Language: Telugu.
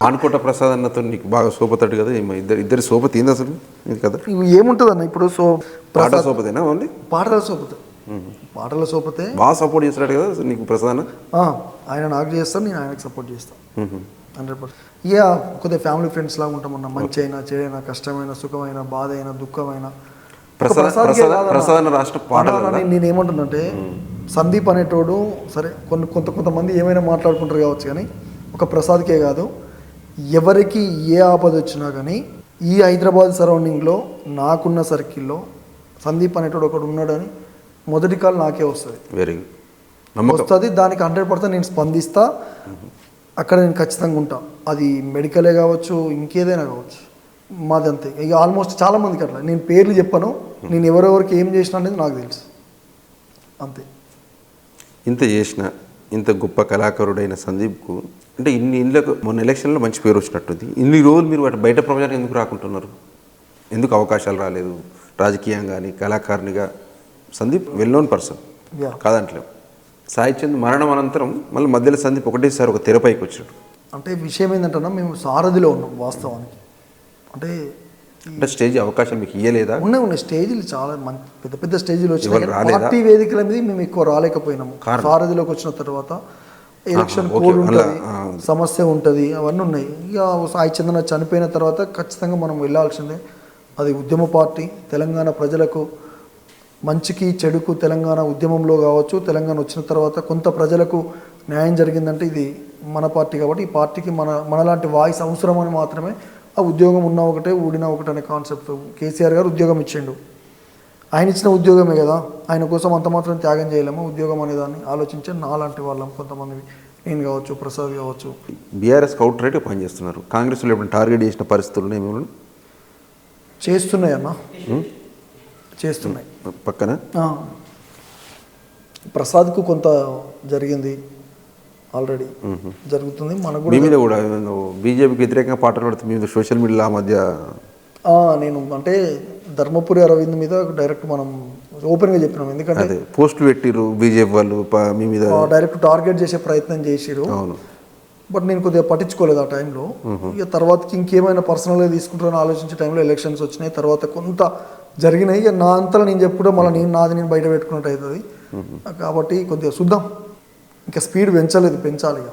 ఆనుకోట ప్రసాద్ అన్నతో నీకు బాగా సోపతాడు కదా ఇద్దరు ఇద్దరి సోపతి ఏంది అసలు కదా? ఏముంటుంది అన్న ఇప్పుడు సో పాట సోపతేనా ఓన్లీ? పాటల సోపతే. పాటల సోపతే బాగా సపోర్ట్ చేస్తాడు కదా నీకు ప్రసాద్ ఆయన నాకు చేస్తాను నేను ఆయనకు సపోర్ట్ చేస్తాను హండ్రెడ్ పర్సెంట్. ఇక కొద్దిగా ఫ్యామిలీ ఫ్రెండ్స్ లాగా ఉంటామన్న మంచి అయినా చెడైనా కష్టమైన సుఖమైన బాధ అయినా దుఃఖమైన పాటలు పాటలు నేను ఏమంటున్నంటే సందీప్ అనేటోడు సరే కొన్ని కొంత కొంతమంది ఏమైనా మాట్లాడుకుంటారు కావచ్చు కానీ ఒక ప్రసాద్కే కాదు. ఎవరికి ఏ ఆపద వచ్చినా కానీ ఈ హైదరాబాద్ సరౌండింగ్లో నాకున్న సర్కిల్లో సందీప్ అనేటోడు ఒకడు ఉన్నాడని మొదటి కాల్ నాకే వస్తుంది. వెరీ గుడ్ వస్తుంది దానికి హండ్రెడ్ పర్సెంట్ నేను స్పందిస్తా. అక్కడ నేను ఖచ్చితంగా ఉంటా. అది మెడికలే కావచ్చు ఇంకేదైనా కావచ్చు. మాది అంతే. ఇక ఆల్మోస్ట్ చాలా మందికి అట్లా. నేను పేర్లు చెప్పను. నేను ఎవరెవరికి ఏం చేసిన అనేది నాకు తెలుసు. అంతే. ఇంత చేసిన ఇంత గొప్ప కళాకారుడైన సందీప్కు అంటే ఇన్ని ఇళ్ళకు మొన్న ఎలక్షన్లో మంచి పేరు వచ్చినట్టుంది. ఇన్ని రోజులు మీరు వాటి బయట ప్రపంచానికి ఎందుకు రాకుంటున్నారు? ఎందుకు అవకాశాలు రాలేదు? రాజకీయంగా కానీ కళాకారునిగా? Sandeep well known person Yeah. కాదంటలేం. సాయి చంద్ మరణం అనంతరం మళ్ళీ మధ్యలో సందీప్ ఒకటేసారి ఒక తెరపైకి వచ్చాడు అంటే విషయం ఏంటంటే మేము సారథిలో ఉన్నాం వాస్తవానికి. అంటే అంటే స్టేజ్ అవకాశం మీకు ఇయ్యలేదా? ఉన్నాయి ఉన్నాయి. స్టేజీలు చాలా మంచి పెద్ద పెద్ద స్టేజీలు వచ్చినాయి? పార్టీ వేదికల మీద మేము ఎక్కువ రాలేకపోయినాము. సారథిలోకి వచ్చిన తర్వాత ఎలక్షన్ కోడ్ ఉంటుంది. సమస్య ఉంటుంది అవన్నీ ఉన్నాయి. ఇక సాయి చందన చనిపోయిన తర్వాత ఖచ్చితంగా మనం వెళ్ళాల్సిందే. అది ఉద్యమ పార్టీ తెలంగాణ ప్రజలకు మంచికి చెడుకు తెలంగాణ ఉద్యమంలో కావచ్చు తెలంగాణ వచ్చిన తర్వాత కొంత ప్రజలకు న్యాయం జరిగిందంటే ఇది మన పార్టీ కాబట్టి ఈ పార్టీకి మన మనలాంటి వాయిస్ అవసరమని మాత్రమే ఆ ఉద్యోగం ఉన్న ఒకటే ఊడిన ఒకటే అనే కాన్సెప్ట్. కేసీఆర్ గారు ఉద్యోగం ఇచ్చిండు. ఆయన ఇచ్చిన ఉద్యోగమే కదా. ఆయన కోసం అంత మాత్రం త్యాగం చేయలేము. ఉద్యోగం అనేదాన్ని ఆలోచించే నాలాంటి వాళ్ళం కొంతమంది. నేను కావచ్చు ప్రసాద్ కావచ్చు. బీఆర్ఎస్ కౌంటర్ రేట్ పనిచేస్తున్నారు. కాంగ్రెస్లో ఎప్పుడు టార్గెట్ చేసిన పరిస్థితులు చేస్తున్నాయి అన్న. చేస్తున్నాయి. పక్కన. ప్రసాద్కు కొంత జరిగింది. ఆల్రెడీ జరుగుతుంది. మనకు మీ కూడా మీద కూడా బీజేపీకి వ్యతిరేకంగా పాటలు పడుతుంది మీద సోషల్ మీడియాలో ఆ మధ్య నేను అంటే ధర్మపురి అరవింద్ మీద డైరెక్ట్ మనం ఓపెన్గా చెప్పినాం. ఎందుకంటే అదే పోస్టులు పెట్టిరు బీజేపీ వాళ్ళు మీ మీద డైరెక్ట్ టార్గెట్ చేసే ప్రయత్నం చేసిరు అవును. బట్ నేను కొద్దిగా పట్టించుకోలేదు ఆ టైంలో ఇక తర్వాతకి ఇంకేమైనా పర్సనల్గా తీసుకుంటారని ఆలోచించే టైంలో ఎలక్షన్స్ వచ్చినాయి. తర్వాత కొంత జరిగినాయి. ఇక నా అంతలో నేను చెప్పుకుంటే మళ్ళీ నేను నాది నేను బయట పెట్టుకున్నట్టు అవుతుంది. కాబట్టి కొద్దిగా చూద్దాం. ఇంకా స్పీడ్ పెంచలేదు పెంచాలి ఇక.